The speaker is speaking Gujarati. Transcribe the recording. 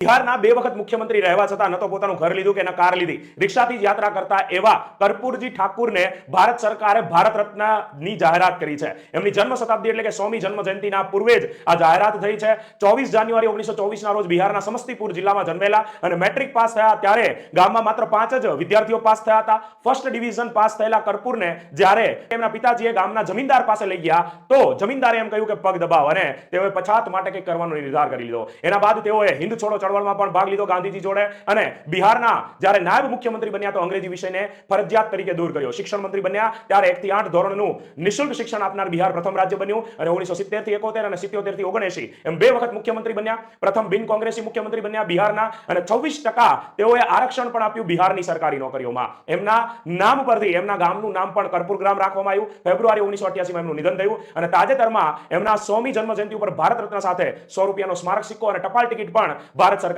બિહારના બે વખત મુખ્યમંત્રી રહેવા છતાં ન તો પોતાનું ઘર લીધું કે ન કાર લીધી. રિક્ષાથી યાત્રા કરતા એવા કર્પૂરજી ઠાકુરને ભારત સરકારે ભારત રત્નની જાહેરાત કરી છે. એમની જન્મ શતાબ્દી એટલે કે સોમી જન્મ જયંતિના પૂર્વે જ આ જાહેરાત થઈ છે. ચોવીસ જાન્યુઆરી ઓગણીસો ચોવીસના રોજ બિહારના સમસ્તીપુર જિલ્લામાં જન્મેલા અને મેટ્રિક પાસ થયા ત્યારે ગામમાં માત્ર પાંચ જ વિદ્યાર્થીઓ પાસ થયા હતા. ફર્સ્ટ ડિવિઝન પાસ થયેલા કર્પૂરને જ્યારે એમના પિતાજીએ ગામના જમીનદાર પાસે લઈ ગયા, તો જમીનદારે એમ કહ્યું કે પગ દબાવ અને તેઓએ પછાત માટે કંઈક કરવાનો નિર્ધાર કરી લીધો. એના બાદ તેઓએ હિન્દ છોડો ચળવળમાં પણ ભાગ લીધો ગાંધીજી જોડે. અને બિહારના જ્યારે નાયબ મુખ્યમંત્રી બન્યા તો અંગ્રેજી વિષયને ફરજિયાત તરીકે દૂર કર્યો. શિક્ષણ મંત્રી બન્યા ત્યારે એકથી આઠ ધોરણનું નિઃશુલ્ક શિક્ષણ આપનાર બિહાર પ્રથમ રાજ્ય બન્યું અને ઓગણીસો સિત્તેર એકોતેર અને સિત્યોતેરથી એમ બે વખત મુખ્યમંત્રી બન્યા, પ્રથમ બિન કોંગ્રેસી મુખ્યમંત્રી બન્યા બિહારના અને છવ્વીસ ટકા તેઓએ આરક્ષણ પણ આપ્યું બિહારની સરકારી નોકરીઓમાં. એમના નામ પરથી, એમના ગામનું નામ પણ કર્પૂર ગ્રામ રાખવામાં આવ્યું. ફેબ્રુઆરી ઓગણીસો અઠ્યાસીમાં એમનું નિધન થયું અને તાજેતરમાં એમના સોમી જન્મ જયંતિ ઉપર ભારત રત્ન સાથે સો રૂપિયાનો સ્મારક સિક્કો અને ટપાલ ટિકિટ પણ ભારત